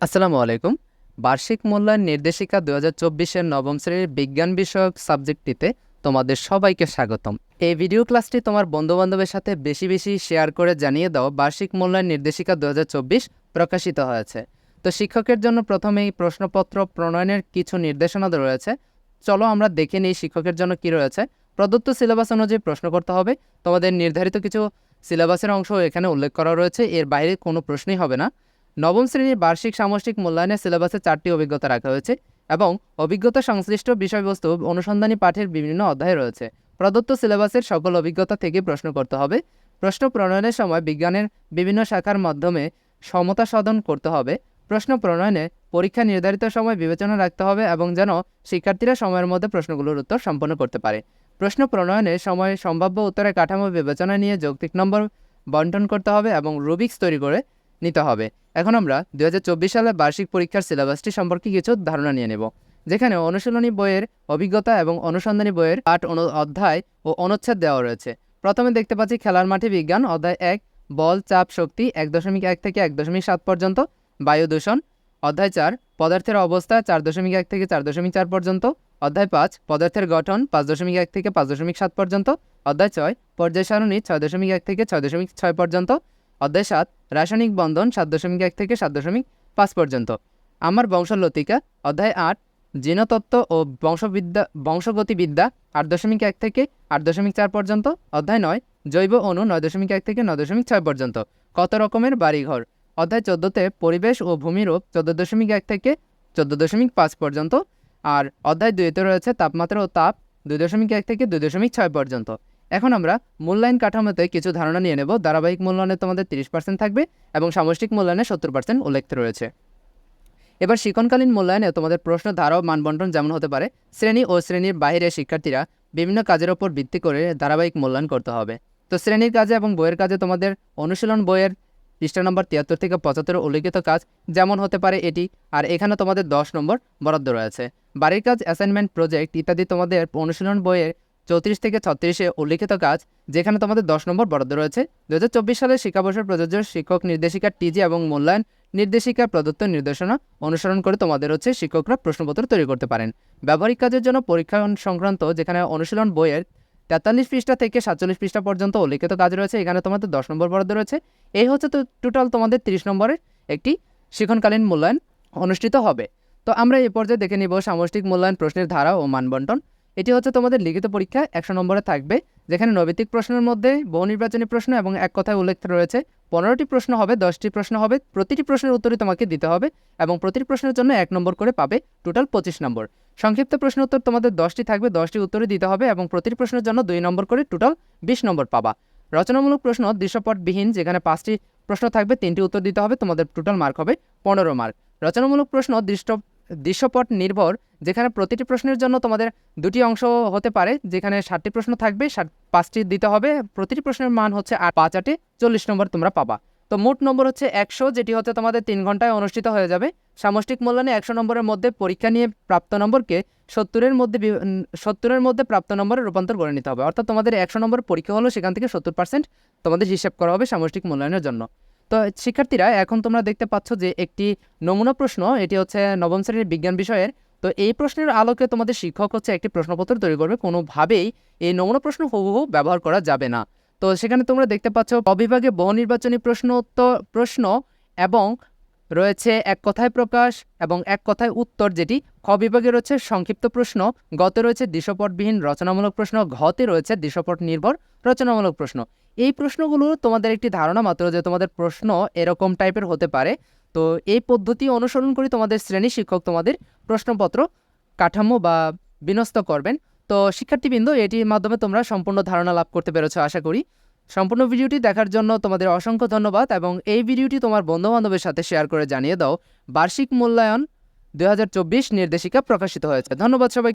আসসালামু আলাইকুম। বার্ষিক মূল্যায়ন নির্দেশিকা দু হাজার চব্বিশের নবম শ্রেণির বিজ্ঞান বিষয়ক সাবজেক্টটিতে তোমাদের সবাইকে স্বাগতম। এই ভিডিও ক্লাসটি তোমার বন্ধুবান্ধবের সাথে বেশি বেশি শেয়ার করে জানিয়ে দাও বার্ষিক মূল্যায়ন নির্দেশিকা দু প্রকাশিত হয়েছে। তো শিক্ষকের জন্য প্রথমেই প্রশ্নপত্র, প্রণয়নের কিছু নির্দেশনা রয়েছে। চলো আমরা দেখে নিই শিক্ষকের জন্য কি রয়েছে। প্রদত্ত সিলেবাস অনুযায়ী প্রশ্ন করতে হবে। তোমাদের নির্ধারিত কিছু সিলেবাসের অংশ এখানে উল্লেখ করা রয়েছে। এর বাইরে কোনো প্রশ্নই হবে না। নবম শ্রেণির বার্ষিক সামষ্টিক মূল্যায়নের সিলেবাসে চারটি অভিজ্ঞতা রাখা হয়েছে এবং অভিজ্ঞতা সংশ্লিষ্ট বিষয়বস্তু অনুসন্ধানী পাঠের বিভিন্ন অধ্যায় রয়েছে। প্রদত্ত সিলেবাসের সকল অভিজ্ঞতা থেকে প্রশ্ন করতে হবে। প্রশ্ন প্রণয়নের সময় বিজ্ঞানের বিভিন্ন শাখার মাধ্যমে সমতা সাধন করতে হবে। প্রশ্ন প্রণয়নে পরীক্ষা নির্ধারিত সময় বিবেচনা রাখতে হবে এবং যেন শিক্ষার্থীরা সময়ের মধ্যে প্রশ্নগুলোর উত্তর সম্পন্ন করতে পারে। প্রশ্ন প্রণয়নে সময় সম্ভাব্য উত্তরের কাঠামো বিবেচনা নিয়ে যৌক্তিক নম্বর বন্টন করতে হবে এবং রুবিক্স তৈরি করে নিতে হবে। এখন আমরা দু সালের বার্ষিক পরীক্ষার সিলেবাসটি সম্পর্কে কিছু ধারণা নিয়ে নেব, যেখানে অনুশীলনী বইয়ের অভিজ্ঞতা এবং অনুসন্ধানী বইয়ের আট অনু অধ্যায় ও অনুচ্ছেদ দেওয়া রয়েছে। প্রথমে দেখতে পাচ্ছি খেলার মাঠে বিজ্ঞান, অধ্যায় এক, বল, চাপ, শক্তি, এক দশমিক এক থেকে এক দশমিক সাত পর্যন্ত, বায়ু দূষণ। অধ্যায় চার, পদার্থের অবস্থা, চার দশমিক এক থেকে চার দশমিক চার পর্যন্ত। অধ্যায় পাঁচ, পদার্থের গঠন, পাঁচ দশমিক এক থেকে পাঁচ দশমিক সাত পর্যন্ত। অধ্যায় ছয় পর্যায় সারণী ছয় দশমিক এক থেকে ছয় দশমিক ছয় পর্যন্ত। অধ্যায় সাত, রাসায়নিক বন্ধন সাত দশমিক এক থেকে সাত দশমিক পাঁচ পর্যন্ত। আমার বংশলতিকা, অধ্যায় আট, জিনতত্ত্ব ও বংশবিদ্যা, বংশগতিবিদ্যা আট দশমিক এক থেকে আট দশমিক চার পর্যন্ত। অধ্যায় নয়, জৈব অণু নয় দশমিক এক থেকে নয় দশমিক ছয় পর্যন্ত। কত রকমের বাড়িঘর? অধ্যায় চোদ্দোতে পরিবেশ ও ভূমিরূপ চোদ্দ দশমিক এক থেকে চোদ্দ দশমিক পাঁচ পর্যন্ত। আর অধ্যায় দুইতে রয়েছে তাপমাত্রা ও তাপ দুই দশমিক এক থেকে দুই দশমিক ছয় পর্যন্ত। এখন আমরা মূল্যায়ন কাঠামোতে কিছু ধারণা নিয়ে নেব। ধারাবাহিক মূল্যায়নে তোমাদের তিরিশ পার্সেন্ট থাকবে এবং সামষ্টিক মূল্যায়নে সত্তর পার্সেন্ট উল্লেখ রয়েছে। এবার শিক্ষণকালীন মূল্যায়নে তোমাদের প্রশ্ন, ধারা মানবন্টন যেমন হতে পারে, শ্রেণি ও শ্রেণির বাইরে শিক্ষার্থীরা বিভিন্ন কাজের ওপর ভিত্তি করে ধারাবাহিক মূল্যায়ন করতে হবে। তো শ্রেণির কাজে এবং বইয়ের কাজে তোমাদের অনুশীলন বইয়ের পৃষ্ঠা নম্বর তিয়াত্তর থেকে পঁচাত্তর উল্লিখিত কাজ যেমন হতে পারে এটি, আর এখানে তোমাদের দশ নম্বর বরাদ্দ রয়েছে। বাড়ির কাজ অ্যাসাইনমেন্ট প্রজেক্ট ইত্যাদি তোমাদের অনুশীলন বইয়ের চৌত্রিশ থেকে ছত্রিশে উল্লিখিত কাজ, যেখানে তোমাদের দশ নম্বর বরাদ্দ রয়েছে। দু হাজার চব্বিশ সালের শিক্ষাবর্ষের প্রযোজ্য শিক্ষক নির্দেশিকা টিজি এবং মূল্যায়ন নির্দেশিকা প্রদত্ত নির্দেশনা অনুসরণ করে তোমাদের হচ্ছে শিক্ষকরা প্রশ্নপত্র তৈরি করতে পারেন। ব্যবহারিক কাজের জন্য পরীক্ষা সংক্রান্ত যেখানে অনুশীলন বইয়ের তেতাল্লিশ পৃষ্ঠা থেকে সাতচল্লিশ পৃষ্ঠা পর্যন্ত উল্লিখিত কাজ রয়েছে, এখানে তোমাদের দশ নম্বর বরাদ্দ রয়েছে। এই হচ্ছে তো টোটাল তোমাদের তিরিশ নম্বরের একটি শিক্ষণকালীন মূল্যায়ন অনুষ্ঠিত হবে। তো আমরা এই পর্যায়ে দেখে নিব সামষ্টিক মূল্যায়ন প্রশ্নের ধারা ও মানবন্টন। এটি হচ্ছে তোমাদের লিখিত পরীক্ষা, একশো নম্বরে থাকবে, যেখানে নৈতিক প্রশ্নের মধ্যে বহু নির্বাচনী প্রশ্ন এবং এক কথায় উল্লেখ রয়েছে। পনেরোটি প্রশ্ন হবে, দশটি প্রশ্ন হবে, প্রতিটি প্রশ্নের উত্তরই তোমাকে দিতে হবে এবং প্রতিটি প্রশ্নের জন্য এক নম্বর করে পাবে টোটাল পঁচিশ নম্বর। সংক্ষিপ্ত প্রশ্ন উত্তর তোমাদের দশটি থাকবে, দশটি উত্তরই দিতে হবে এবং প্রতিটি প্রশ্নের জন্য দুই নম্বর করে টোটাল বিশ নম্বর পাবা। রচনামূলক প্রশ্ন, দৃশ্যপটবিহীন, যেখানে পাঁচটি প্রশ্ন থাকবে, তিনটি উত্তর দিতে হবে, তোমাদের টোটাল মার্ক হবে পনেরো মার্ক। রচনামূলক প্রশ্ন, দৃষ্ট, দৃশ্যপট নির্ভর যেখানে প্রতিটি প্রশ্নের জন্য তোমাদের দুটি অংশ হতে পারে, যেখানে ষাটটি প্রশ্ন থাকবে, ষাট, পাঁচটি দিতে হবে। প্রতিটি প্রশ্নের মান হচ্ছে আট, পাঁচ, আটে চল্লিশ নম্বর তোমরা পাবা। তো মোট নম্বর হচ্ছে একশো, যেটি হচ্ছে তোমাদের তিন ঘন্টায় অনুষ্ঠিত হয়ে যাবে। সামষ্টিক মূল্যায়নে একশো নম্বরের মধ্যে পরীক্ষা নিয়ে প্রাপ্ত নম্বরকে সত্তরের মধ্যে সত্তরের মধ্যে প্রাপ্ত নম্বরে রূপান্তর করে নিতে হবে। অর্থাৎ তোমাদের একশো নম্বর পরীক্ষা হলো সেখান থেকে সত্তর পার্সেন্ট তোমাদের হিসাব করা হবে সামষ্টিক মূল্যায়নের জন্য। তো শিক্ষার্থীরা, এখন তোমরা দেখতে পাচ্ছ যে একটি নমুনা প্রশ্ন, এটি হচ্ছে নবম শ্রেণির বিজ্ঞান বিষয়ের তো এই প্রশ্নের আলোকে তোমাদের শিক্ষক হচ্ছে একটি প্রশ্নপত্র তৈরি করবে। কোনোভাবেই এই নমুনা প্রশ্ন হুবহু ব্যবহার করা যাবে না। তো সেখানে তোমরা দেখতে পাচ্ছ অবিভাগে বহু নির্বাচনী প্রশ্ন উত্তর প্রশ্ন এবং রয়েছে এক কথায় প্রকাশ এবং এক কথায় উত্তর, যেটি খ বিভাগে রয়েছে সংক্ষিপ্ত প্রশ্ন, গতে রয়েছে দৃশ্যপটবিহীন রচনামূলক প্রশ্ন, ঘতে রয়েছে দৃশ্যপট নির্ভর রচনামূলক প্রশ্ন। এই প্রশ্নগুলো তোমাদের একটি ধারণা মাত্র যে তোমাদের প্রশ্ন এরকম টাইপের হতে পারে। তো এই পদ্ধতি অনুসরণ করে তোমাদের শ্রেণি শিক্ষক তোমাদের প্রশ্নপত্র, কাঠামো বা বিনস্ত করবেন। তো শিক্ষার্থীবৃন্দ, এটির মাধ্যমে তোমরা সম্পূর্ণ ধারণা লাভ করতে পেরেছ, আশা করি। সম্পূর্ণ ভিডিওটি দেখার জন্য তোমাদের অসংখ্য ধন্যবাদ এবং এই ভিডিওটি তোমার বন্ধুবান্ধবের সাথে শেয়ার করে জানিয়ে দাও। বার্ষিক মূল্যায়ন দুহাজার চব্বিশ নির্দেশিকা প্রকাশিত হয়েছে। ধন্যবাদ সবাই